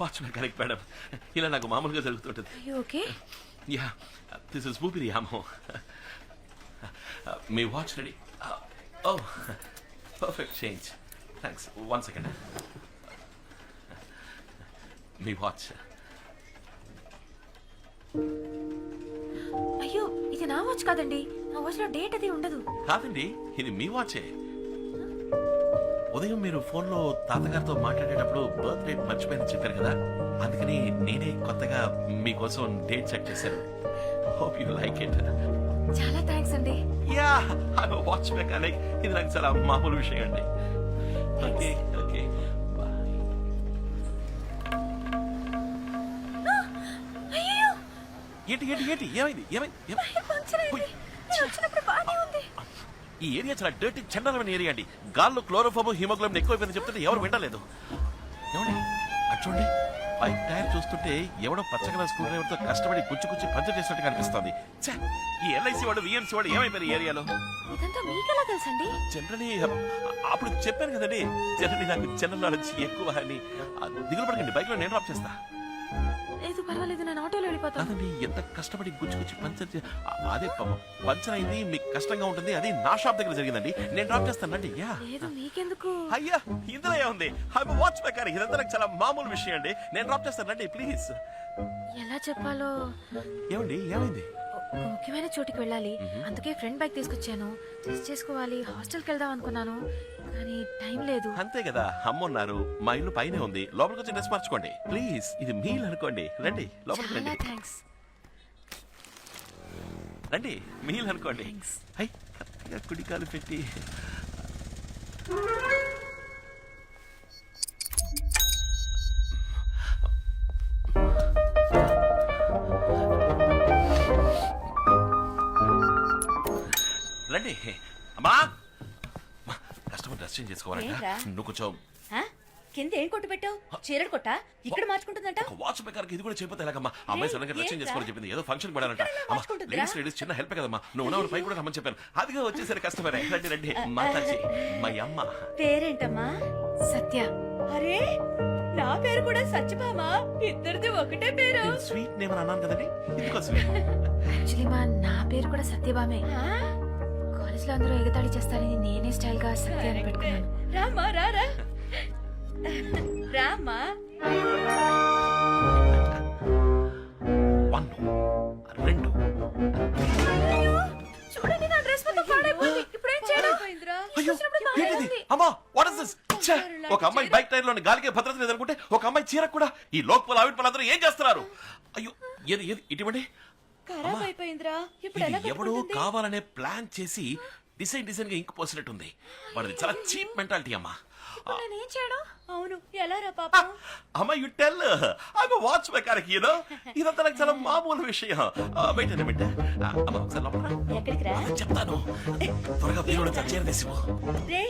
Watch mechanic madam ఇలా నాకు మామూలుగా జరుగుతుంటుంది. ఓకే. యా దిస్ ఇస్ ఊపిరి యామో. మీ watch ready. Oh perfect change. Thanks one second. మీ వాచ్. అయ్యో ఇది నా వాచ్ కాదండి. నా వాచ్లో డేట్ అది ఉండదు. కాదండి ఇది మీ వాచే. ఉదయం మీరు ఫోన్లో తాతగారితో మాట్లాడేటప్పుడు బర్త్ డేట్ మర్చిపోయిందని చెప్పారు కదా? అందుకని నేనే కొత్తగా మీకోసం డేట్ చెక్ చేశాను. హోప్ యూ లైక్ ఇట్ చాలా థ్యాంక్స్ అండి. యా ఐ వాచ్ మెకానిక్ ఇది నాకు చాలా మామూలు విషయం అండి. ఓకే ఓకే అయ్యో ఏంటి ఏంటి ఏంటి? ఏమైంది? ఏమైంది? ఈ ఏరియా చాలా డర్టీ చండాలమైన ఏరియా అండి. గాల్లో క్లోరోఫోమ్ హిమోగ్లోబిన్ ఎక్కువైపోయింది చెప్తుంటే ఎవరు వినలేదు. ఏమండి? బైక్ టైర్ చూస్తుంటే ఎవడో పచ్చ కలర్ స్కూల్ డ్రైవర్తో కష్టపడి గుచ్చి గుచ్చి పంచర్ చేసినట్టు కనిపిస్తుంది ఛే, ఈ ఎల్ఐసి వాడు విఎంసి వాడు ఏమైపోయారు ఏరియాలో? ఇదంతా మీకెలా తెలుసండి? జనరలీ అప్పుడు చెప్పాను కదండి జనరలీ నాకు జనరల్ నాలెడ్జ్ ఎక్కువ అని. ఆ, దిగులు పడకండి బైక్లో నేను డ్రాప్ చేస్తా. లేదు పర్వాలేదు నేను ఆటోలో వెళ్ళిపోతాను. కాదండి ఎంత కష్టపడి గుచ్చి గుచ్చి పంచర్ అదే పంచర్ అయింది మీకు కష్టంగా ఉంటుంది అది నా షాప్ దగ్గర జరిగిందండి. నేను డ్రాప్ చేస్తానండి యా. లేదు మీకెందుకు? అయ్యా ఇందులో ఏముంది? ఐ వాచ్ మెకానిక్ ఇదంతా నాకు చాలా మామూలు విషయం అండి. నేను డ్రాప్ చేస్తానండి ప్లీజ్. ఎలా చెప్పాలో? ఏమండి ఏమైంది? ముఖ్యమైన చోటికి వెళ్ళాలి. అందుకే ఫ్రెండ్ బైక్ తీసుకొచ్చాను. చేసుకోవాలి హాస్టల్కి వెళ్దాం అనుకున్నాను. కానీ టైం లేదు. అంతే కదా అమ్మున్నారు మా ఇల్లు పైనే ఉంది. లోపలికి వచ్చి డ్రెస్ మార్చుకోండి. ప్లీజ్ ఇది మీల్ అనుకోండి రండి లోపలికి రండి. థ్యాంక్స్ రండి మీల్ అనుకోండి. హై కరెక్ట్గా కుడికాలు పెట్టి. రండి. అమ్మా! డ్రెస్ చేంజ్ చేసుకోవాలంట. ఏంట్రా? నువ్వు కొంచెం ఆ? కింద ఏం కొట్టు పెట్టావు? చీరలు కొట్టా? ఇక్కడ మార్చుకుంటుందంట? ఒక వాచ్ మేకర్ ఇది కూడా చెప్పితే ఎలాగమ్మా? అమ్మాయి సడన్గా డ్రెస్ చేంజ్ ఏంట్రా? చేసుకోవాలని చెప్పింది. ఏదో ఫంక్షన్ పడాలంట. ఇక్కడ అమ్మా మార్చుకుంటుందిరా? లేడీస్ లేడీస్ చిన్న హెల్ప్ కదమ్మా? నువ్వు ఉన్న పై కూడా రమ్మని చెప్పాను. అదిగా వచ్చేసరి కస్టమర్ రండి రండి. మాతాజీ మా అమ్మ పేరేంటమ్మా? సత్య. అరే నా పేరు కూడా సత్యభామ? ఇద్దరిది ఒకటే పేరు. స్వీట్ నేమ్ అని అన్నాను కదండి. ఇందుకో స్వీట్ యాక్చువల్లీ మా నా పేరు కూడా సత్యభామే. ఆ? లో అందరూ ఎగతాళి చేస్తారని నేనే స్టైల్గా సత్య అని. పెట్టుకున్నాను రామ్మా రారా రామ్మా వన్ రెండు. చూడండి నా డ్రెస్ మొత్తం పాడైపోయింది. ఇప్పుడు ఏం చేయడం పాడైపోయిందిరా. అయ్యో చూసినప్పుడు బాగానే ఏంటిది? ఉంది. అమ్మా వాట్ ఇస్ దిస్ ఒక అమ్మాయి బైక్ టైర్లోని గాలికి భద్రత లేదనుకుంటే ఒక అమ్మాయి చీర కూడా ఈ లోక్ ఆవిడ పళ్ళందరూ ఏం చేస్తున్నారు? అయ్యో ఏది ఏది ఇటువంటి ఖరాబ్ అయిపోయిందిరా. ఇప్పుడు ఎలా ఇది ఎవడో కట్టుకుంటుంది? కావాలనే ప్లాన్ చేసి డిసైన్ డిసైన్గా ఇంక్ పోసినట్టుంది. వాడిది చాలా చీప్ మెంటాలిటీ అమ్మా. ఇప్పుడు నేను ఏం చేయడం? అవును. ఎలా రా పాపం? అమ్మా you tell I watch mechanic you know ఇదంతా నాకు చాలా మామూలు విషయం. వెయిట్ అన్న బిడ్డ అమ్మా ఒకసారి లోపల. ఎక్కడికి రా? చెప్తాను. త్వరగా బీరులో చీర రే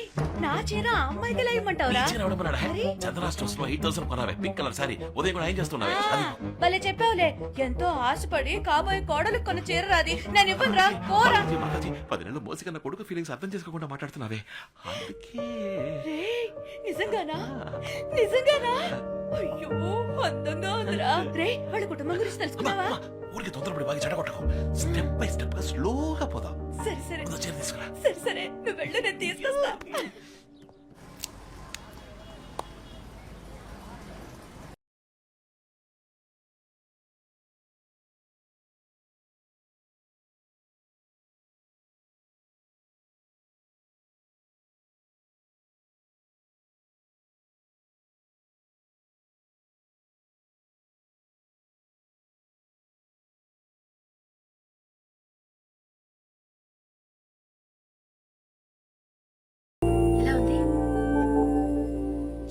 నా చీర అమ్మాయికి ఎలా ఇమ్మంటావురా చీర ఎవడమన్నాడా అరే. చంద్రా స్టోర్స్లో ఎయిట్ థౌసండ్ కొనావే. పింక్ కలర్ సారీ ఉదయం కూడా ఏం చేస్తున్నావే? అది భలే చెప్పావులే. ఎంతో ఆశపడి కాబోయే కోడలు కొన్న చీర రాది. నేను ఇవ్వను రా. పోరా. మాతాజీ, పది నెలలు మోసి కన్నా కొడుకు ఫీలింగ్స్ అర్థం చేసుకోకుండా మాట్లాడుతున్నావే. అందుకే నిజంగానా? నిజంగానా? అయ్యో అందంగా ఉందిరా. రే వాళ్ళ కుటుంబం గురించి తెలుసుకున్నావా ఊరికి తొందరపడి బాగా చెడగొట్టకు. స్టెప్ బై స్టెప్గా స్లోగా పోదాం. సరే సరే. సరే సరే. నువ్వు వెళ్ళు నేను తీసుకొస్తా.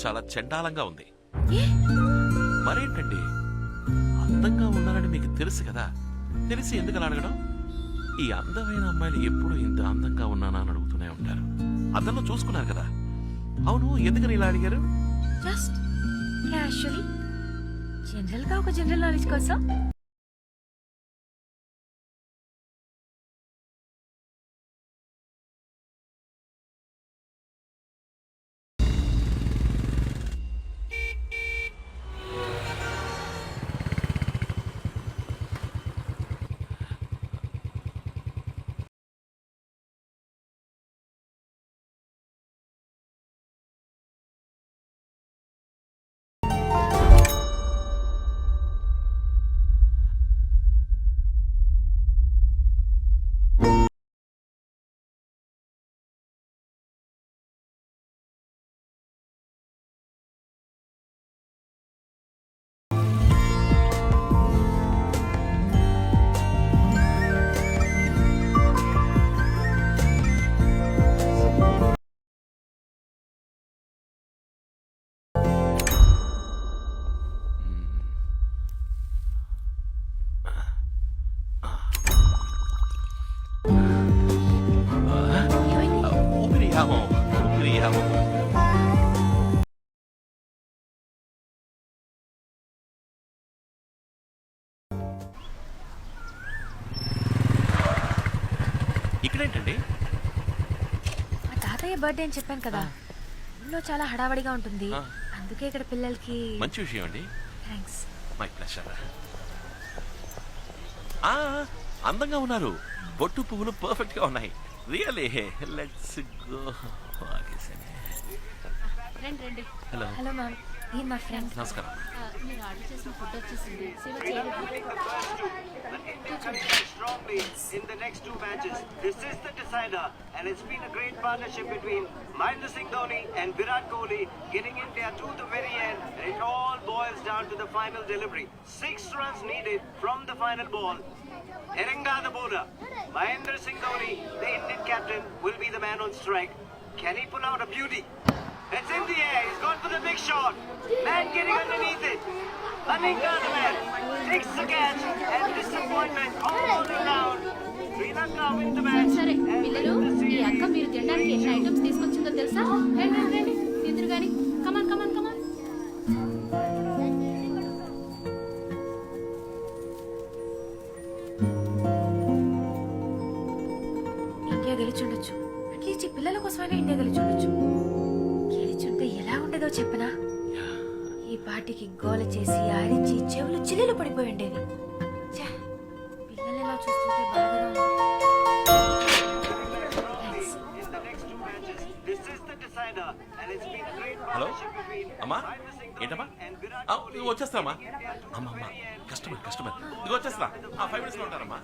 చాలా చండాలంగా ఉంది. మరేంటండి? అందంగా ఉన్నారని మీకు తెలుసు కదా. తెలిసి ఎందుకు అలా అడగడం? ఈ అందమైన అమ్మాయిలు ఎప్పుడు ఇంత అందంగా ఉన్నానా అని అడుగుతూనే ఉంటారు. అద్దంలో చూసుకున్నారు కదా. అవును ఎందుకని ఇలా అడిగారు? జస్ట్ జనరల్గా ఒక జనరల్ నాలెడ్జ్ కోసం. శుక్రియామో శుక్రియామో ఇక్కడేంటండి? మా తాతయ్య బర్త్డే అని చెప్పాను కదా. ఊళ్ళో చాలా హడావడిగా ఉంటుంది. ఆ. అందుకే ఇక్కడ పిల్లలకి మంచి విషయం అండి. థ్యాంక్స్ మై ప్లెషర్ అందంగా ఉన్నారు. బొట్టు పువ్వులు పర్ఫెక్ట్గా ఉన్నాయి. Really let's go hello hello ma'am నమస్కారం ఆ, మీరు ఆర్డర్ చేసిన ఫుడ్ వచ్చేసింది సేవ చేయలేదు strongly in the next two matches. This is the decider, and it's been a great partnership between Mahendra Singh Dhoni and Virat Kohli, getting India to the very end. And it all boils down to the final delivery. Six runs needed from the final ball. Erenga the bowler. Mahendra Singh Dhoni, the Indian captain, will be the man on strike. Can he pull out a beauty? It's in the air. He's gone for the big shot. Man getting underneath it. Maninga the man takes the catch and disappointment all rolling down. Sri Lanka win the match. సరే and పిల్లలు win the ఈ అక్క series. మీరు తినడానికి ఎన్ని items తీసుకొచ్చిందో తెలుసా రండి రండి రండి తిందురు గాని కమాన్ కమాన్ కమాన్ పాటికి గోల చేసి ఆరించి చెవులు చిల్లులు పడిపోయి ఉండేవి. అమ్మా ఏంటమ్మా? వచ్చేస్తామా అమ్మమ్మ కస్టమర్ అమ్మా.